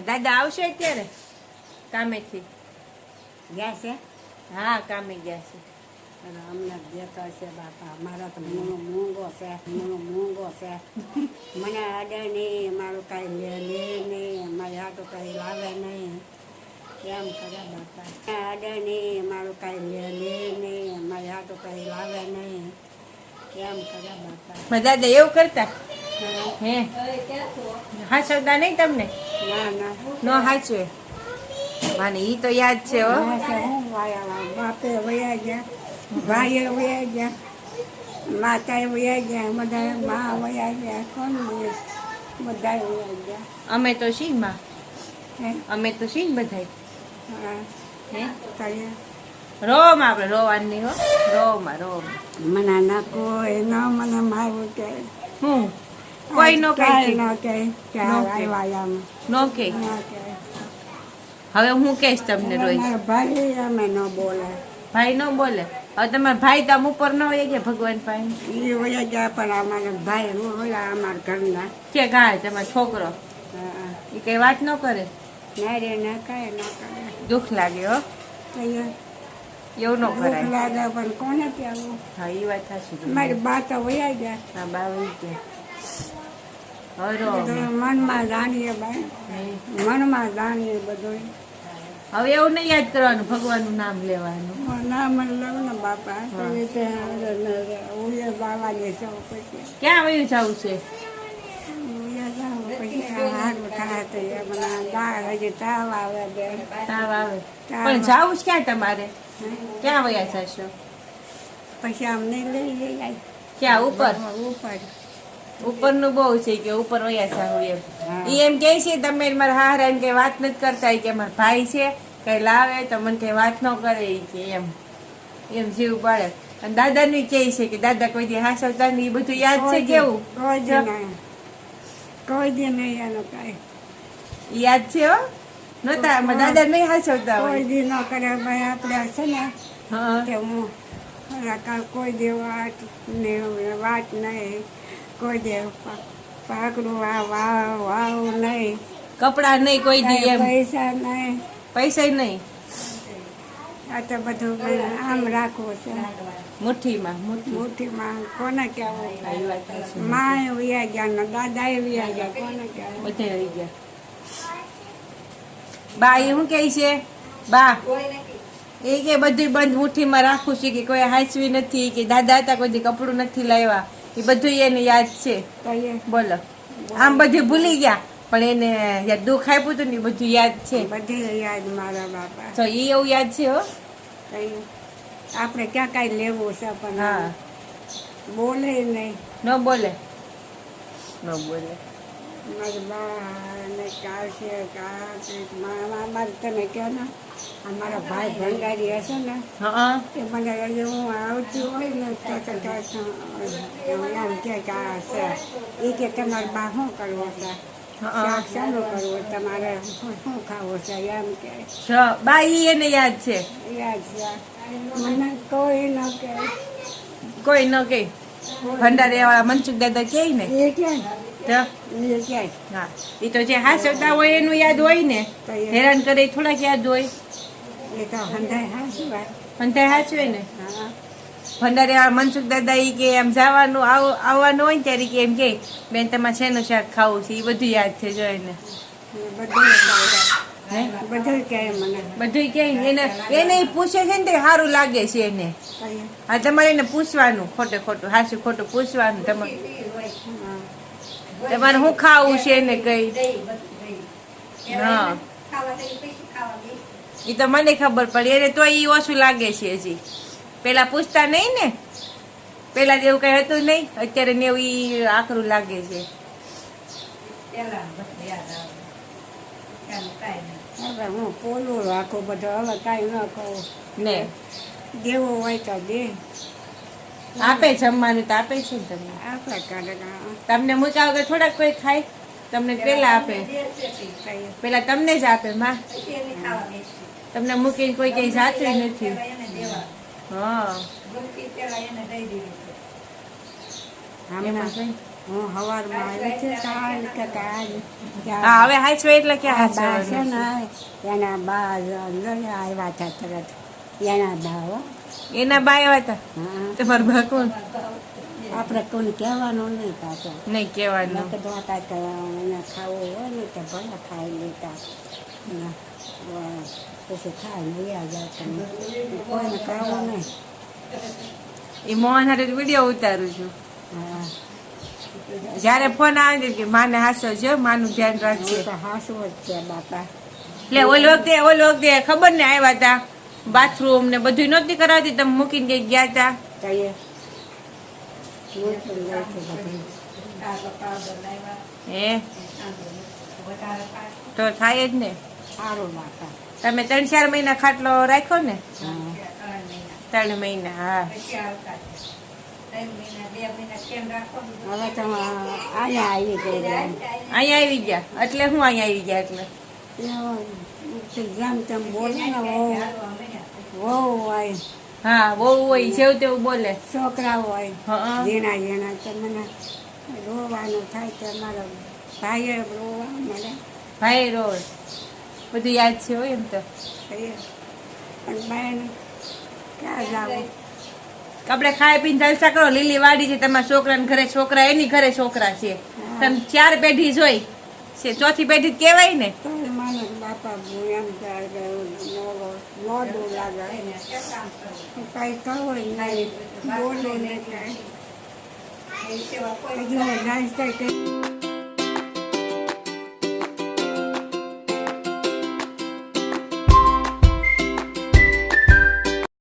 દાદા આવશે અત્યારે? કામેથી? ગયા છે? હા કામે ગયા છે. અમને દેતો છે બાપા. મારો તો મૂંગો છે મૂળો મૂંગો છે. મને અડે નહીં મારું કાંઈ લે નહીં મારી હાટું કાંઈ લાવે નહીં. એમ કરે બાપા? અડે નહીં મારું કાંઈ લે નહીં મારી તો કાંઈ લાવે નહીં. એમ કરે બાપા? બધા દાદા એવું કરતા? હે. હા. હે નહીં તમને? ના ના. નો હાચવે. મને ઈ તો યાદ છે હો. બાપે વયા ગયા ભાઈએ વયા ગયા માતાએ વયા ગયા બધા મા વયા ગયા કોણ બધા વયા ગયા. અમે તો શી માં? હે? અમે તો શી બધા હા. રોમ આપણે રોવાની હો. રોમાં રોમ. મને ના કોઈ ન મને મારું કે. હું? કોઈ નો કાંઈ ન કે કહે. આવ્યા નો કે હવે હું કહીશ તમને રોઈ ભાઈ અમે ન બોલે ભાઈ નો બોલે હવે તમારા ભાઈ તમ ઉપર ન હોય કે ભગવાન ભાઈ એ હોય ગયા પણ અમારા ભાઈ હોય અમારા ઘરના કે ગાય તમારો છોકરો એ કઈ વાત ન કરે ના રે ના કાંઈ ન કરે દુઃખ લાગે હો એવું ન કરાય લાગે પણ કોને કહેવું હા એ વાત સાચી મારી બા તો વયા ગયા હા બાવી ગયા હવે રો બધું મનમાં જાણીએ મનમાં જાણીએ બધું હવે એવું નહીં યાદ કરવાનું ભગવાનનું નામ લેવાનું. નામ લેવું ને બાપા. બાવાની પછી ક્યાં વયું જવું છે? પણ જાવું ક્યાં તમારે? ક્યાં વયા જશો? પછી અમને લઈ લઈ જાય ક્યાં ઉપર? ઉપર. ઉપરનું બહુ છે કે ઉપર વયા જાવ એમ. ઈ એમ કે છે તમે મારા હારા એમ કે વાત નથી કરતા કે મારા ભાઈ છે કઈ લાવે તો મને કઈ વાત ન કરે કે એમ. એમ જીવ પાડે. અને દાદા નું કે છે કે દાદા કોઈ દી હાસવતા ને એ બધું યાદ છે કેવું? કોઈ દી નહીં એનું કાંઈ. યાદ છે હો? નતા દાદા નહીં હાસવતા કોઈ દી ન કરે ભાઈ આપણે છે ને હા. કે હું કોઈ દે વાત ને વાત નહીં. કોઈ દે પાકડું વાવ વાવ નહીં. કપડા નહીં કોઈ દે એમ. પૈસા નહીં. પૈસા નહીં. આ તો બધું આમ રાખવું છે. મુઠ્ઠીમાં મુઠ્ઠીમાં કોને કહેવું. માએ વ્યા ગયા ને એ વ્યા ગયા કોને કહેવું? બધે ગયા. બા એ શું કહે છે? બા. એ કે બધું બંધ મુઠ્ઠીમાં રાખું છે કે કોઈ હાંચવી નથી કે દાદા હતા કોઈ કપડું નથી લાવ્યા. એ બધું એને યાદ છે. બોલો. આમ બધું ભૂલી ગયા પણ એને દુઃખ આપ્યું હતું ને બધું યાદ છે. બધી યાદ મારા બાપા. તો એ એવું યાદ છે હો. આપણે ક્યાં કાંઈ લેવું છે પણ હા. બોલે નહીં. ન બોલે. ન બોલે. મારી કાલ છે કા અમારે તમે કહો ને અમારા ભાઈ ભંગારી હશે ને હા. એ મને હું આવતી હોય ને તો એમ કે કે આ છે એ કે તમારે બા શું કરવો છે શાક શાનું કરવું તમારે શું ખાવું છે એમ કે બા એને યાદ છે. યાદ છે. મને કોઈ ન કે કોઈ ન કે ભંડારી વાળા મનસુખ દાદા કે ને. કે એ કે હા. એ તો જે હાસવતા હોય એનું યાદ હોય ને, હેરાન કરે થોડાક યાદ હોય. હંધાય પણ તે ને. ભંડારે આ મનસુખ દાદા એ કે એમ જવાનું આવવાનું હોય ને ત્યારે કે એમ કે, બેન, તમારે શેનું શાક ખાવું છે? એ બધું યાદ છે જો એને એ બધું હે એને એને પૂછે છે ને તે સારું લાગે છે એને. હા, તમારે એને પૂછવાનું, ખોટે ખોટું હાસું ખોટું પૂછવાનું, તમારે. હા તમારે શું ખાવું છે ને કઈ હા. એ તો મને ખબર પડી. એને તો ઈ ઓછું લાગે છે હજી. પેલા પૂછતા નહીં ને? પેલા જેવું કઈ હતું નહીં? અત્યારે ને એવું ઈ આકરું લાગે છે. હું પોલું રાખું બધું. હવે કાંઈ ન કહું. ને? દેવું હોય તો દે. આપે જમવાનું તો આપે છે તમને? તમને મૂક્યા વગર થોડાક કોઈ ખાય તમને પેલા આપે. પેલા તમને જ આપે માં. તમને મૂકીને કોઈ કઈ જાતું નથી. હા. કે હવે હાચવે એટલે હાચવાનું એના બા આવ્યા હતા તરત. એના બા એના બાય આવ્યા હતા તમારું બા કોણ? આપણે કોઈને કહેવાનું નહીં પાછો. નહીં કહેવાનું. કે હતા એને ખાવું હોય ને તો ભલે ખાઈ લેતા પછી ખાઈ લઈ જાય કોઈને કહેવું નહીં. એ મોહન હારે વીડિયો ઉતારું છું. હા. જ્યારે ફોન આવે કે માને હાસો છે માનું ધ્યાન રાખજો. તો જ છે બાપા. એટલે ઓલ વખતે ઓલ વખતે ખબર ને આવ્યા હતા બાથરૂમ ને બધું નહોતી કરાવતી. તમે મૂકીને કઈ ગયા હતા હે? તો થાય જ ને. તમે ત્રણ ચાર મહિના ખાટલો રાખ્યો ને? ત્રણ મહિના હા. અહીંયા અહીંયા આવી ગયા. એટલે હું અહીંયા આવી ગયા એટલે? હા બહુ હોય જેવું તેવું બોલે. છોકરા હોય ઝીણા ઝીણા તો મને રોવાનું થાય તો મારો ભાઈએ રોવા મને ભાઈ બધું યાદ છે હોય એમ તો. પણ બેન ક્યાં જાવું? આપણે ખાઈ પીને જલસા કરો લીલી વાડી છે તમારા છોકરાને ઘરે છોકરા એની ઘરે છોકરા છે. તમે ચાર પેઢી જોઈ છે ચોથી પેઢી કહેવાય ને. બાપા એમ મોડું લાગે. કાંઈ કહો નહીં બોલો નહીં કાંઈ. હજુ નાસ્તા